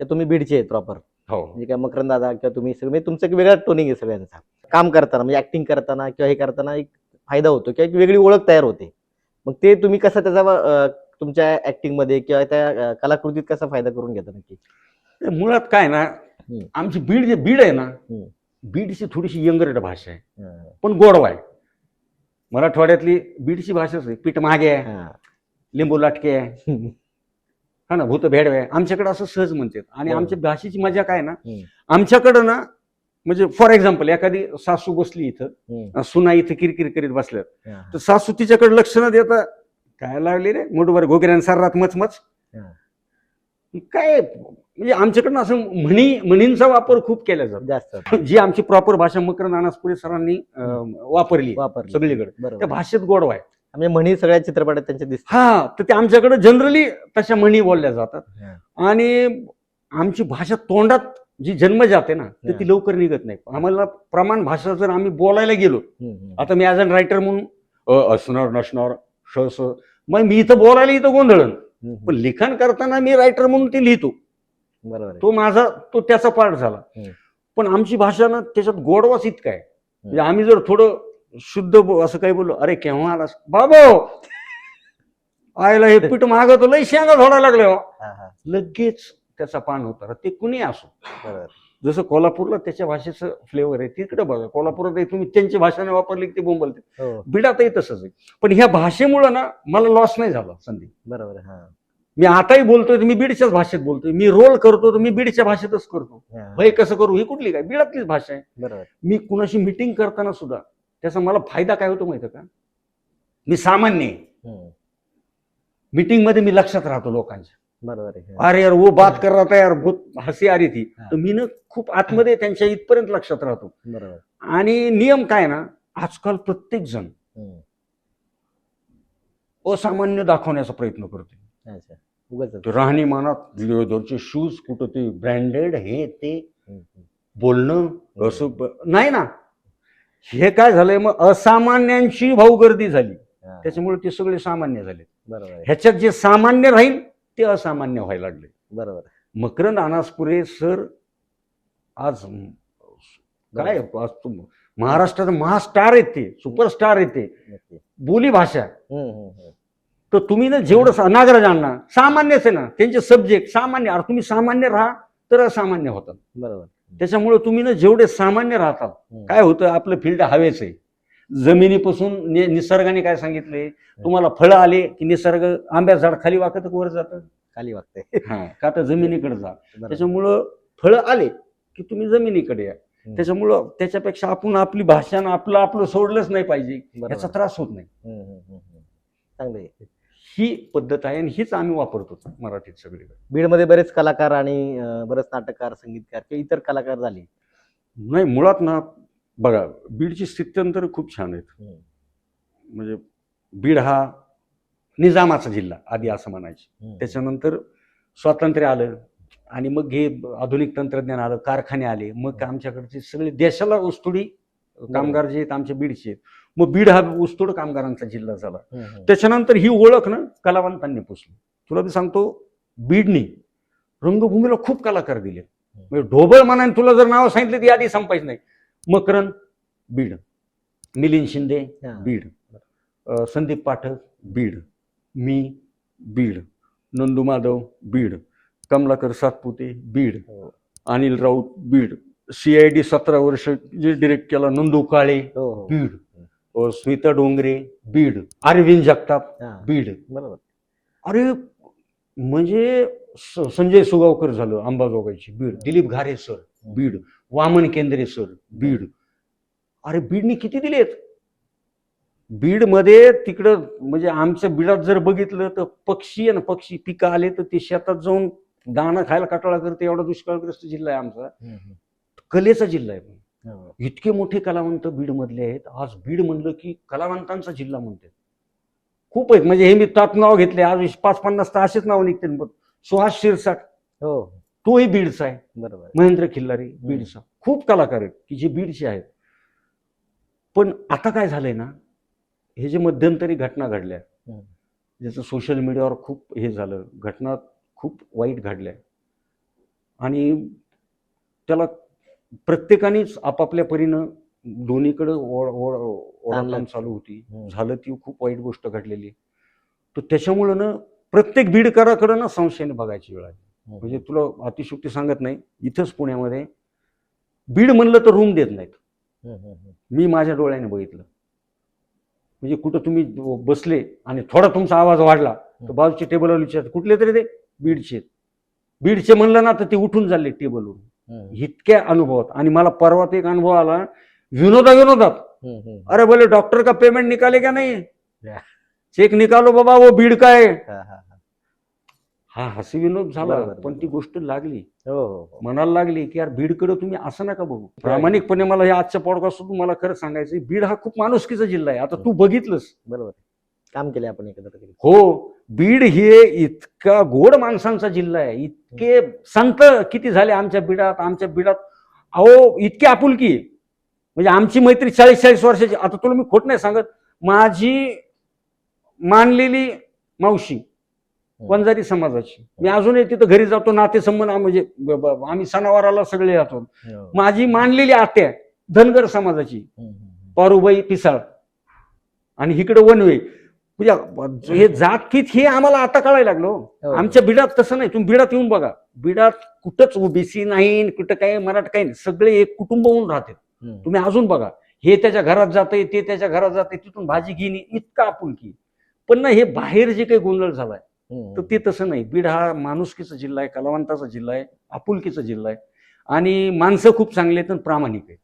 किंवा तुम्ही बीडचे आहेत प्रॉपर हो. म्हणजे काय मकरंद दादा किंवा तुम्ही सगळे म्हणजे तुमचं एक वेगळा टोनिंग आहे सगळ्यांचा. काम करताना म्हणजे ऍक्टिंग करताना किंवा हे करताना एक फायदा होतो किंवा एक वेगळी ओळख तयार होते. मग ते तुम्ही कसं त्याचा तुमच्या ऍक्टिंगमध्ये किंवा त्या कलाकृतीत कसा फायदा करून घेता नक्की? मुळात काय ना. आमची बीड जे बीड आहे ना. बीडची थोडीशी यंगरट भाषा आहे. पण गोडवा आहे. मराठवाड्यातली बीडची भाषाच आहे. पीठ मागे आहे. लिंबू लाटके आहे. हा ना भूत भेडवे. आमच्याकडे असं सहज म्हणतात. आणि बरोबर. आमच्या भाषेची मजा काय ना हम्म. आमच्याकडं ना म्हणजे फॉर एक्झाम्पल एखादी सासू बसली इथं हम्म. सुना इथं किरकिर करीत बसल्यात हा. तर सासू तिच्याकडे लक्ष न देता काय लावले रे? मुठभर घोगऱ्यान सर्रात मचमच. हा. काय म्हणजे आमच्याकडनं असं म्हणी म्हणींचा वापर खूप केला जातो. जास्त. जी आमची प्रॉपर भाषा मकरंद अनासपुरे सरांनी अं, वापरली वापर सगळीकडे. त्या बरोबर. भाषेत गोडवा आहे. म्हणजे म्हणी सगळ्या चित्रपटात त्यांच्या दिसतात हा तर ते आमच्याकडे जनरली तशा म्हणी बोलल्या जातात. आणि आमची भाषा तोंडात जी जन्म जाते ना तर ती. लवकर निघत नाही आम्हाला प्रमाण भाषा जर आम्ही बोलायला गेलो. आता मी ॲज अन रायटर म्हणून अ, असणार नसणार श स मग मी इथं बोलायला इथं गोंधळण हम्म, पण लिखाण करताना मी रायटर म्हणून ते लिहितो बरोबर. तो माझा तो त्याचा पार्ट झाला. पण आमची भाषा ना त्याच्यात गोडवाच इतका आहे म्हणजे आम्ही जर थोडं शुद्ध बो- असं काही बोललो अरे केव्हा आलास? बाबो आयला हे पीठ मागत लय शेंगा झोडा लागले हो. लगेच त्याचा पान होता ते कुणी असो. जसं कोल्हापूरला त्याच्या भाषेचं फ्लेवर आहे तिकडे बघा कोल्हापुरात तुम्ही त्यांची भाषाने वापरली की ते बोंबलते. हो. बिडातही तसंच आहे. पण ह्या भाषेमुळं ना मला लॉस नाही झाला संधी बरोबर. मी आताही बोलतोय मी बीडच्याच भाषेत बोलतोय. मी रोल करतो तर मी बीडच्या भाषेतच करतो. भय कसं करू? ही कुठली काय? बिडातलीच भाषा आहे. बरोबर. मी कुणाशी मिटिंग करताना सुद्धा त्याचा मला फायदा काय होतो माहिती का मी सामान्य. मीटिंगमध्ये मी लक्षात राहतो लोकांच्या बरोबर. हा. अरे यार वो बात कर रहा था यार बहुत हसी आ रही थी. तर मी ना खूप आतमध्ये त्यांच्या इथपर्यंत लक्षात राहतो बरोबर आणि नियम काय ना आजकाल प्रत्येक जण. असामान्य दाखवण्याचा प्रयत्न करतो राहणीमानात लेदरचे शूज कुठं ते ब्रँडेड हे ते. बोलणं असं नाही ना हे काय झालंय मग असामान्यांची भाऊ गर्दी झाली. त्याच्यामुळे ते सगळे सामान्य झाले बरोबर. ह्याच्यात जे सामान्य राहील ते असामान्य व्हायला लागले बरोबर. मकरंद अनासपुरे सर आज काय महाराष्ट्रात महास्टार आहेत ते सुपरस्टार आहेत ते नक्की. बोली भाषा. तर तुम्ही ना जेवढं सा- नागराजांना सामान्यच आहे ना त्यांचे सब्जेक्ट सामान्य अरे तुम्ही सामान्य राहा तर असामान्य होतात. बरोबर. त्याच्यामुळे तुम्ही ना जेवढे सामान्य राहतात. काय होतं आपलं फील्ड हवेच आहे. जमिनीपासून निसर्गाने काय सांगितले तुम्हाला फळं आले की निसर्ग आंब्या झाड खाली वाकत वर जातं? खाली वागते हा का तर जमिनीकडे जा. त्याच्यामुळं फळं आले की तुम्ही जमिनीकडे या. त्याच्यामुळं त्याच्यापेक्षा आपण आपली भाषा आपलं आपलं सोडलंच नाही पाहिजे. याचा त्रास होत नाही. चांगलं ही पद्धत आहे आणि हीच आम्ही वापरतो मराठीत सगळीकडे. बीडमध्ये बरेच कलाकार आणि बरेच नाटककार संगीतकार किंवा इतर कलाकार झाले. नाही मुळात ना बघा बीडची स्थित्यंतर खूप छान आहेत. म्हणजे बीड हा निजामाचा जिल्हा आधी असं म्हणायचे. त्याच्यानंतर स्वातंत्र्य आलं आणि मग हे आधुनिक तंत्रज्ञान आलं कारखाने आले. मग आमच्याकडचे सगळे देशाला ऊसतोडी कामगार जे आहेत आमचे बीडचे आहेत मग बीड हा ऊसतोड कामगारांचा जिल्हा झाला. त्याच्यानंतर ही ओळख ना कलावंतांनी पुसली. तुला मी सांगतो बीडनी रंगभूमीला खूप कलाकार दिले. म्हणजे ढोबळ मनाने तुला जर नाव सांगितलं ती आधी संपायचं नाही. मकरंद बीड. मिलिंद शिंदे. बीड. संदीप पाठक बीड. मी बीड. नंदू माधव बीड. कमलाकर सातपुते बीड. हो. Anil Raut Beed. C I D सतरा वर्ष जे डिरेक्ट केला नंदू काळे हो हो. बीड. स्मिता डोंगरे बीड अरविंद जगताप. बीड. बरोबर. अरे म्हणजे संजय सुगावकर झालं अंबाजोगाईची. बीड. दिलीप घारे सर बीड. वामन केंद्रे सर बीड. अरे बीडनी किती दिलेत? बीडमध्ये तिकडं म्हणजे आमच्या बीडात जर बघितलं तर पक्षी ना पक्षी पिकं आले तर ते शेतात जाऊन दाणं खायला कटाळा करते एवढा दुष्काळग्रस्त जिल्हा आहे आमचा. कलेचा जिल्हा आहे. इतके मोठे कलावंत बीडमधले आहेत. आज बीड म्हणलं की कलावंतांचा जिल्हा म्हणतात. खूप आहेत. म्हणजे हे मी त्यात नाव घेतले आज पाच पन्नास तर असेच नाव निघतील. बघ सुहास शिरसाट हो. तोही बीडचा आहे. बरोबर. महेंद्र खिल्लारी बीडचा. खूप कलाकार आहेत की जे बीडचे आहेत. पण आता काय झालंय ना हे जे मध्यंतरी घटना घडल्या. ज्याचं सोशल मीडियावर खूप हे झालं. घटना खूप वाईट घडल्या. आणि त्याला प्रत्येकानेच आपापल्या परीनं दोन्हीकडे ओढ ओढ ओढाताण चांगलं. चालू होती. झालं ती खूप वाईट गोष्ट घडलेली. तर त्याच्यामुळं ना प्रत्येक बीडकराकडं ना संशयाने बघायची वेळ आली. म्हणजे तुला अतिशुक्ती सांगत नाही इथंच पुण्यामध्ये बीड म्हणलं तर रूम देत नाहीत. मी माझ्या डोळ्याने बघितलं. म्हणजे कुठं तुम्ही बसले आणि थोडा तुमचा आवाज वाढला तर बाजूच्या टेबलवर विचारत कुठले तरी ते? बीडचे. बीडचे म्हणलं ना तर ते उठून चालले टेबलवरून इतक्या अनुभवात. आणि मला परवात एक अनुभव आला. विनोदा विनोदात. अरे बोले डॉक्टर का पेमेंट निकाले क्या नहीं. चेक निकालो बाबा वो बीड का है? हसी विनोद झाला पण. ती गोष्ट लागली. हो हो हो. मनाला लागली की यार बीडकडे तुम्ही असं नका बघू. प्रामाणिकपणे मला या आजच्या पॉडकास्टून मला खरं सांगायचं बीड हा खूप माणुसकीचा जिल्हा आहे. आता तू बघितलंस. बरोबर. काम केले आपण एकत्र हो बीड हे इतका गोड माणसांचा जिल्हा आहे. इतके संत किती झाले आमच्या बिडात आमच्या बिडात. अहो इतकी आपुलकी. म्हणजे आमची मैत्री चाळीस चाळीस वर्षाची. आता तुला मी खोट नाही सांगत. माझी मानलेली मावशी वंजारी समाजाची. मी अजूनही तिथं घरी जातो नातेसंबंध म्हणजे आम्ही सणावाराला सगळे जातो हो. माझी मानलेली आत्या धनगर समाजाची. पारुबाई पिसाळ. आणि इकडे वनवे. म्हणजे हे जातकीत हे आम्हाला आता कळायला लागलो हो. आमच्या बिडात तसं नाही. तुम्ही बिडात येऊन बघा. बिडात कुठंच ओबीसी नाही कुठं काही मराठ काही नाही. सगळे एक कुटुंब होऊन राहते. तुम्ही अजून बघा. हे त्याच्या घरात जाते ते त्याच्या घरात जाते तिथून भाजी घेणे इतका आपुलकी. पण ना हे बाहेर जे काही गोंधळ झालाय. तर ते तसं नाही. बीड हा माणुसकीचा जिल्हा आहे कलावंताचा जिल्हा आहे आपुलकीचा जिल्हा आहे. आणि माणसं खूप चांगली आहेत प्रामाणिक आहेत.